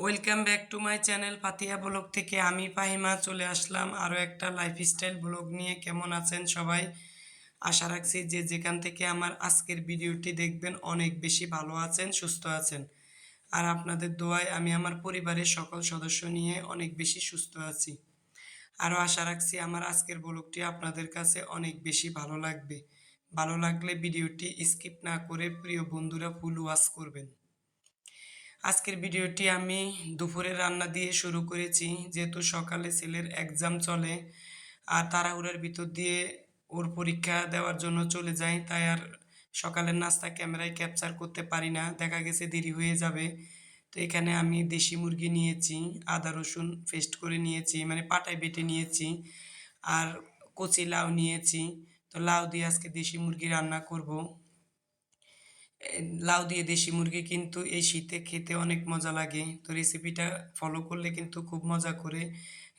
Welcome back to my channel Patiya blog থেকে আমি পাহিমা চলে আসলাম আরও একটা লাইফস্টাইল ব্লগ নিয়ে। কেমন আছেন সবাই? আশা রাখছি যে যেখান থেকে আমার আজকের ভিডিওটি দেখবেন অনেক বেশি ভালো আছেন, সুস্থ আছেন। আর আপনাদের দোয়ায় আমি আমার পরিবারের সকল সদস্য নিয়ে অনেক বেশি সুস্থ আছি। আরও আশা রাখছি আমার আজকের ব্লগটি আপনাদের কাছে অনেক বেশি ভালো লাগবে। ভালো লাগলে ভিডিওটি স্কিপ না করে প্রিয় বন্ধুরা ফুল ওয়াচ করবেন। আজকের ভিডিওটি আমি দুপুরে রান্না দিয়ে শুরু করেছি। যেহেতু সকালে ছেলের এক্সাম চলে আর তাড়াহুড়োর ভিতর দিয়ে ওর পরীক্ষা দেওয়ার জন্য চলে যাই, তাই আর সকালের নাস্তা ক্যামেরায় ক্যাপচার করতে পারি না। দেখা গেছে দেরি হয়ে যাবে। তো এখানে আমি দেশি মুরগি নিয়েছি, আদা, রসুন পেস্ট করে নিয়েছি মানে পাটায় বেটে নিয়েছি আর কচি লাউ নিয়েছি। তো লাউ দিয়ে আজকে দেশি মুরগি রান্না করব। লাউ দিয়ে দেশি মুরগি কিন্তু এই শীতে খেতে অনেক মজা লাগে। তো রেসিপিটা ফলো করলে কিন্তু খুব মজা করে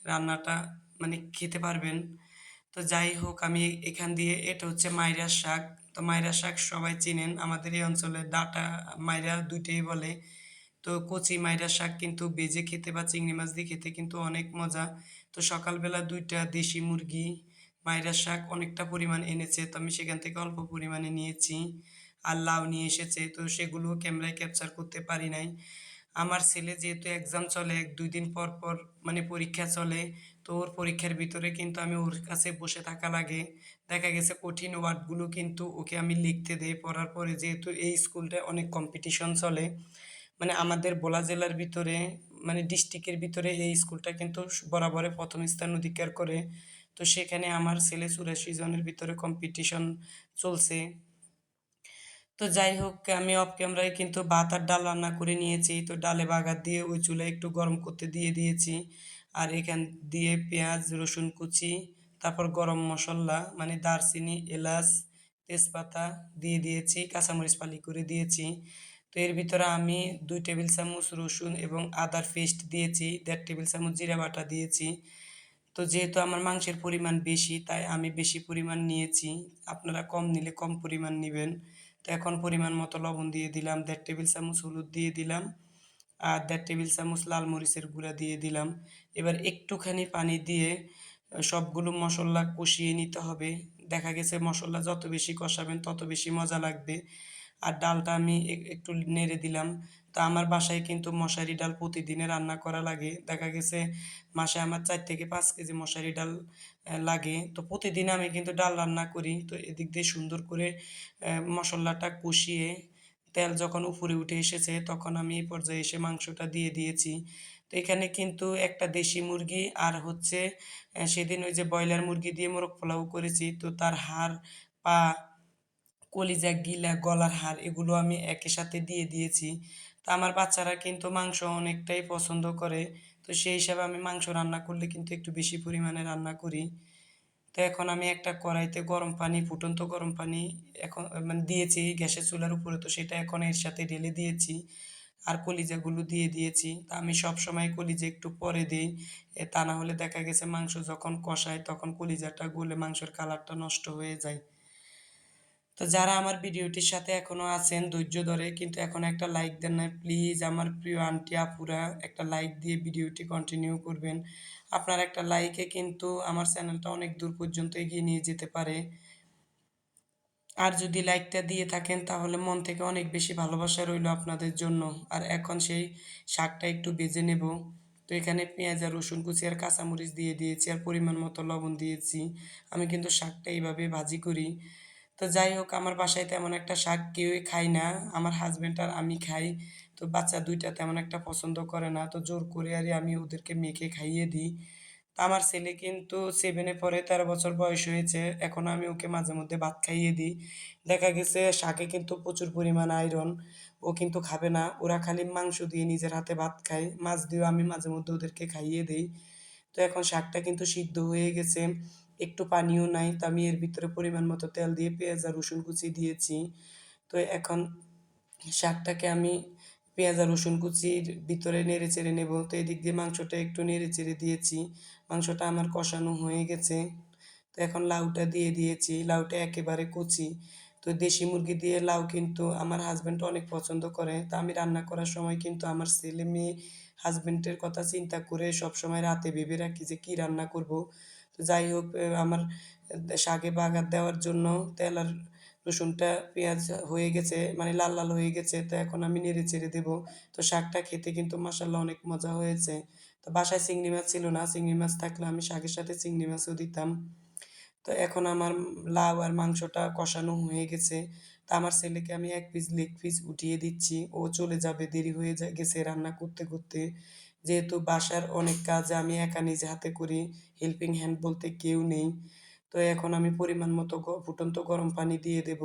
রান্নাটা মানে খেতে পারবেন। তো যাই হোক, আমি এখান দিয়ে, এটা হচ্ছে মাইরা শাক। তো মাইরা শাক সবাই চিনেন, আমাদের এই অঞ্চলে ডাটা মাইরা দুইটাই বলে। তো কচি মাইরা শাক কিন্তু বেজে খেতে বা চিংড়ি মাছ দিয়ে খেতে কিন্তু অনেক মজা। তো সকালবেলা দুইটা দেশি মুরগি, মাইরা শাক অনেকটা পরিমাণ এনেছে। তো আমি সেখান থেকে অল্প পরিমাণে নিয়েছি। আর লাউ নিয়ে এসেছে। তো সেগুলো ক্যামেরায় ক্যাপচার করতে পারি নাই। আমার ছেলে যেহেতু এক্সাম চলে, এক দুই দিন পর পর মানে পরীক্ষা চলে, তো ওর পরীক্ষার ভিতরে কিন্তু আমি ওর কাছে বসে থাকা লাগে। দেখা গেছে কঠিন ওয়ার্ডগুলো কিন্তু ওকে আমি লিখতে দেই। পড়ার পরে যেহেতু এই স্কুলটায় অনেক কম্পিটিশন চলে মানে আমাদের বোলা জেলার ভিতরে মানে ডিস্ট্রিক্টের ভিতরে এই স্কুলটা কিন্তু বরাবরে প্রথম স্থান অধিকার করে। তো সেখানে আমার ছেলে চুরাশি জনের ভিতরে কম্পিটিশন চলছে। তো যাই হোক, আমি অফ ক্যামেরায় কিন্তু ভাত আর ডাল রান্না করে নিয়েছি। তো ডালে বাগার দিয়ে ওই চুলায় একটু গরম করতে দিয়ে দিয়েছি। আর এখান দিয়ে পেঁয়াজ, রসুন কুচি, তারপর গরম মশলা মানে দারচিনি, এলাচ, তেজপাতা দিয়ে দিয়েছি, কাঁচামরিচ পালি করে দিয়েছি। তো এর ভিতরে আমি দুই টেবিল চামচ রসুন এবং আদার পেস্ট দিয়েছি, দেড় টেবিল চামচ জিরা বাটা দিয়েছি। তো যেহেতু আমার মাংসের পরিমাণ বেশি, তাই আমি বেশি পরিমাণ নিয়েছি। আপনারা কম নিলে কম পরিমাণ নেবেন। এখন পরিমাণ মতো লবণ দিয়ে দিলাম, দেড় টেবিল চামচ হলুদ দিয়ে দিলাম, আর দেড় টেবিল চামচ লাল মরিচের গুঁড়া দিয়ে দিলাম। এবার একটুখানি পানি দিয়ে সবগুলো মশলা কষিয়ে নিতে হবে। দেখা গেছে মশলা যত বেশি কষাবেন, তত বেশি মজা লাগবে। আর ডালটা আমি একটু নেড়ে দিলাম। তো আমার বাসায় কিন্তু মশারি ডাল প্রতিদিনে রান্না করা লাগে। দেখা গেছে মাসে আমার চার থেকে পাঁচ কেজি মশারি ডাল লাগে। তো প্রতিদিন আমি কিন্তু ডাল রান্না করি। তো এদিক দিয়ে সুন্দর করে মশলাটা কষিয়ে তেল যখন উপরে উঠে এসেছে তখন আমি এই পর্যায়ে এসে মাংসটা দিয়ে দিয়েছি। তো এখানে কিন্তু একটা দেশি মুরগি আর হচ্ছে সেদিন ওই যে ব্রয়লার মুরগি দিয়ে মোরগ পোলাও করেছি। তো তার হাড়, পা কলিজা, গিলা, গলার হার এগুলো আমি একই সাথে দিয়ে দিয়েছি। তো আমার বাচ্চারা কিন্তু মাংস অনেকটাই পছন্দ করে। তো সেই হিসাবে আমি মাংস রান্না করলে কিন্তু একটু বেশি পরিমাণে রান্না করি। তো এখন আমি একটা কড়াইতে গরম পানি, ফুটন্ত গরম পানি এখন মানে দিয়েছি গ্যাসের চুলার উপরে। তো সেটা এখন এর সাথে ঢেলে দিয়েছি আর কলিজাগুলো দিয়ে দিয়েছি। তা আমি সব সময় কলিজা একটু পরে দিই। তা না হলে দেখা গেছে মাংস যখন কষায় তখন কলিজাটা গলে মাংসের কালারটা নষ্ট হয়ে যায়। তো যারা আমার ভিডিওটির সাথে এখনও আছেন, ধৈর্য ধরে কিন্তু এখন একটা লাইক দেন না। প্লিজ আমার প্রিয় আন্টি আপুরা, একটা লাইক দিয়ে ভিডিওটি কন্টিনিউ করবেন। আপনার একটা লাইকে কিন্তু আমার চ্যানেলটা অনেক দূর পর্যন্ত এগিয়ে নিয়ে যেতে পারে। আর যদি লাইকটা দিয়ে থাকেন, তাহলে মন থেকে অনেক বেশি ভালোবাসা রইল আপনাদের জন্য। আর এখন সেই শাকটা একটু বেজে নেব। তো এখানে পেঁয়াজ আর রসুন কুচি আর কাঁচামরিচ দিয়ে দিয়েছি আর পরিমাণ মতো লবণ দিয়েছি। আমি কিন্তু শাকটা এইভাবে ভাজি করি। তো যাই হোক, আমার বাসায় তেমন একটা শাক কেউই খাই না। আমার হাজব্যান্ড আর আমি খাই। তো বাচ্চা দুইটা তেমন একটা পছন্দ করে না। তো জোর করে আর আমি ওদেরকে মেখে খাইয়ে দিই। আমার ছেলে কিন্তু সেভেনে পরে তেরো বছর বয়স হয়েছে। এখন আমি ওকে মাঝে মধ্যে ভাত খাইয়ে দিই। দেখা গেছে শাকে কিন্তু প্রচুর পরিমাণ আয়রন ও কিন্তু খাবে না। ওরা খালি মাংস দিয়ে নিজের হাতে ভাত খায়। মাছ দিয়েও আমি মাঝে মধ্যে ওদেরকে খাইয়ে দিই। তো এখন শাকটা কিন্তু সিদ্ধ হয়ে গেছে। একটু পানিও নাই, তো আমি এর ভিতরে পরিমাণ মতো তেল দিয়ে পেঁয়াজ আর রসুন কুচি দিয়েছি। তো এখন শাকটাকে আমি পেঁয়াজ আর রসুন কুচির ভিতরে নেড়ে চেড়ে নেব। তো এদিক দিয়ে মাংসটা একটু নেড়ে চেড়ে দিয়েছি, মাংসটা আমার কষানো হয়ে গেছে। তো এখন লাউটা দিয়ে দিয়েছি, লাউটা একেবারে কচি। তো দেশি মুরগি দিয়ে লাউ কিন্তু আমার হাজব্যান্ড অনেক পছন্দ করে। তা আমি রান্না করার সময় কিন্তু আমার ছেলে মেয়ে হাজব্যান্ডের কথা চিন্তা করে সবসময় রাতে ভেবে রাখি যে কী রান্না করব। যাই হোক আমার শাকে বাগার দেওয়ার জন্য তেল আর রসুনটা পেঁয়াজ হয়ে গেছে মানে লাল লাল হয়ে গেছে, তো এখন আমি নেড়ে চেড়ে দেবো। তো শাকটা খেতে কিন্তু মাসাল্লাহ অনেক মজা হয়েছে। তো বাসায় চিংড়ি মাছ ছিল না, চিংড়ি মাছ থাকলে আমি শাকের সাথে চিংড়ি মাছও দিতাম। তো এখন আমার লাউ আর মাংসটা কষানো হয়ে গেছে। তা আমার ছেলেকে আমি এক পিস লেগ পিস উঠিয়ে দিচ্ছি, ও চলে যাবে, দেরি হয়ে গেছে রান্না করতে করতে। যেহেতু বাসার অনেক কাজ আমি একা নিজে হাতে করি হেল্পিং হ্যান্ড বলতে কেউ নেই। তো এখন আমি পরিমাণ মতো ফুটন্ত গরম পানি দিয়ে দেব।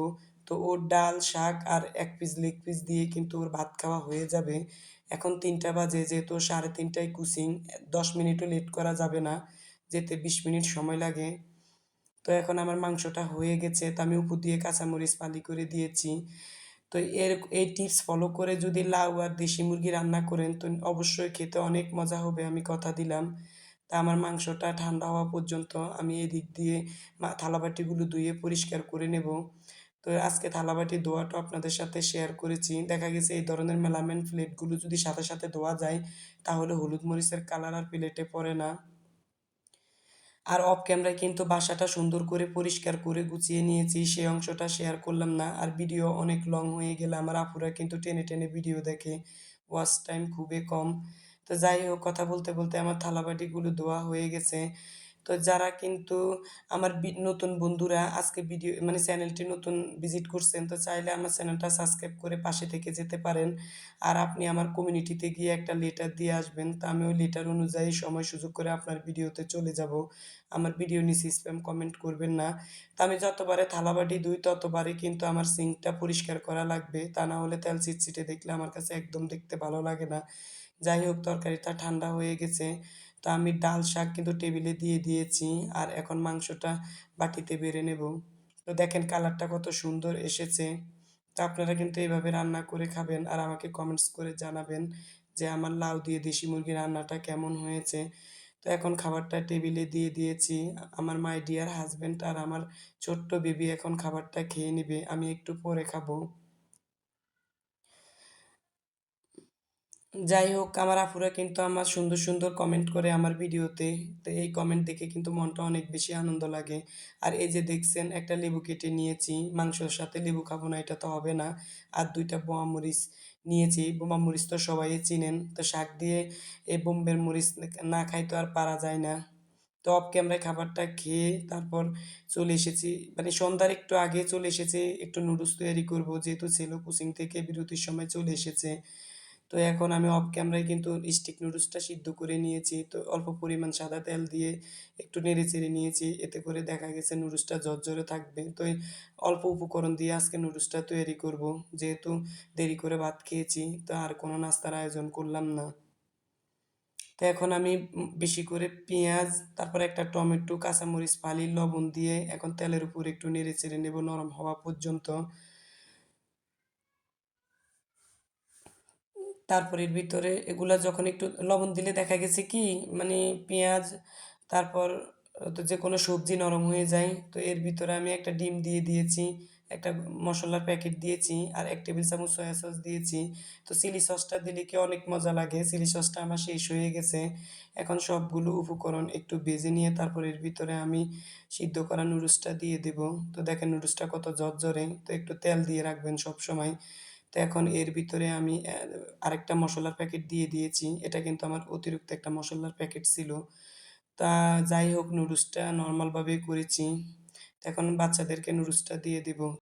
তো ওর ডাল, শাক আর এক পিস লেগ পিস দিয়ে কিন্তু ওর ভাত খাওয়া হয়ে যাবে। এখন তিনটা বাজে, যেহেতু সাড়ে তিনটায় কুচিং দশ মিনিটও লেট করা যাবে না, যেতে বিশ মিনিট সময় লাগে। তো এখন আমার মাংসটা হয়ে গেছে, তো আমি উপর দিয়ে কাঁচামরিচ পালি করে দিয়েছি। তো এর, এই টিপস ফলো করে যদি লাউ আর দেশি মুরগি রান্না করেন, তো অবশ্যই খেতে অনেক মজা হবে, আমি কথা দিলাম। তা আমার মাংসটা ঠান্ডা হওয়া পর্যন্ত আমি এদিক দিয়ে থালাবাটিগুলো ধুয়ে পরিষ্কার করে নেব। তো আজকে থালাবাটি ধোয়াটা আপনাদের সাথে শেয়ার করেছি। দেখা গেছে এই ধরনের মেলামেন প্লেটগুলো যদি সাথে সাথে ধোয়া যায়, তাহলে হলুদ মরিচের কালার আর প্লেটে পড়ে না। আর অফ ক্যামেরায় কিন্তু বাসাটা সুন্দর করে পরিষ্কার করে গুছিয়ে নিয়েছি সেই অংশটা শেয়ার করলাম না। আর ভিডিও অনেক লং হয়ে গেলে আমার আপুরা কিন্তু টেনে টেনে ভিডিও দেখে ওয়াচ টাইম খুবই কম। তো যাই হোক, কথা বলতে বলতে আমার থালাবাটিগুলো ধোয়া হয়ে গেছে। তো যারা কিন্তু আমার নতুন বন্ধুরা আজকে ভিডিও মানে চ্যানেলটি নতুন ভিজিট করছেন, তো চাইলে আমার চ্যানেলটা সাবস্ক্রাইব করে পাশে থেকে যেতে পারেন। আর আপনি আমার কমিউনিটিতে গিয়ে একটা লেটার দিয়ে আসবেন, তা আমি ওই লেটার অনুযায়ী সময় সুযোগ করে আপনার ভিডিওতে চলে যাব। আমার ভিডিও নিচে স্প্যাম কমেন্ট করবেন না। তা আমি যতবারে থালাবাটি দুই ততবারে কিন্তু আমার সিঙ্কটা পরিষ্কার করা লাগবে। তা না হলে তেল চিটচিটে দেখলে আমার কাছে একদম দেখতে ভালো লাগে না। যাই হোক, তরকারিটা ঠান্ডা হয়ে গেছে। তো আমি ডাল শাক কিন্তু টেবিলে দিয়ে দিয়েছি আর এখন মাংসটা বাটিতে বেড়ে নেব। তো দেখেন কালারটা কত সুন্দর এসেছে। তো আপনারা কিন্তু এইভাবে রান্না করে খাবেন আর আমাকে কমেন্টস করে জানাবেন যে আমার লাউ দিয়ে দেশি মুরগি রান্নাটা কেমন হয়েছে। তো এখন খাবারটা টেবিলে দিয়ে দিয়েছি। আমার মাই ডিয়ার হাজব্যান্ড আর আমার ছোট্ট বেবি এখন খাবারটা খেয়ে নেবে। আমি একটু পরে খাব। যাই হোক, আমার আপুরা কিন্তু আমার সুন্দর সুন্দর কমেন্ট করে আমার ভিডিওতে তো এই কমেন্ট দেখে কিন্তু মনটা অনেক বেশি আনন্দ লাগে। আর এই যে দেখছেন, একটা লেবু কেটে নিয়েছি, মাংসর সাথে লেবু খাব না, এটা তো হবে না। আর দুইটা বোমা মরিচ নিয়েছি, বোমা মরিচ তো সবাই চিনেন। তো শাক দিয়ে এই বোম্বের মরিচ না খাই তো আর পারা যায় না। তো অফ ক্যামেরায় খাবারটা খেয়ে তারপর চলে এসেছি। মানে সন্ধ্যার একটু আগে চলে এসেছে, একটু নুডলস তৈরি করব, যেহেতু ছেলে কোচিং থেকে বিরতির সময় চলে এসেছে। তো এখন আমি অফ ক্যামেরায় কিন্তু স্টিক নুডলসটা সিদ্ধ করে নিয়েছি, তো অল্প পরিমাণ সাদা তেল দিয়ে একটু নেড়ে চেড়ে নিয়েছি, এতে করে দেখা গেছে নুডলসটা ঝরঝরে থাকবে। তো অল্প উপকরণ দিয়ে আজকে নুডলসটা তৈরি করব। যেহেতু দেরি করে ভাত খেয়েছি, তো আর কোনো নাস্তার আয়োজন করলাম না। তো এখন আমি বেশি করে পেঁয়াজ, তারপর একটা টমেটো, কাঁচামরিচ ফালি লবণ দিয়ে এখন তেলের উপর একটু নেড়ে চেড়ে নেব, নরম হওয়া পর্যন্ত। তারপর এর ভিতরে এগুলা যখন একটু লবণ দিলে দেখা গেছে কি মানে পেঁয়াজ, তারপর তো যে কোনো সবজি নরম হয়ে যায়, তো এর ভিতরে আমি একটা ডিম দিয়ে দিয়েছি, একটা মশলার প্যাকেট দিয়েছি, আর এক টেবিল চামচ সয়া সস দিয়েছি। তো চিলি সসটা দিলে কি অনেক মজা লাগে, চিলি সসটা আমার শেষ হয়ে গেছে। এখন সবগুলো উপকরণ একটু বেজে নিয়ে তারপর এর ভিতরে আমি সিদ্ধ করা নুডলসটা দিয়ে দেব। তো দেখেন নুডলসটা কত ঝরঝরে, তো একটু তেল দিয়ে রাখবেন সব সময় তো এখন এর ভিতরে আমি আরেকটা মশলার প্যাকেট দিয়ে দিয়েছি। এটা কিন্তু আমার অতিরিক্ত একটা মশলার প্যাকেট ছিল। তা যাই হোক, নুডলসটা নর্মালভাবেই করেছি। এখন বাচ্চাদেরকে নুডলসটা দিয়ে দিব।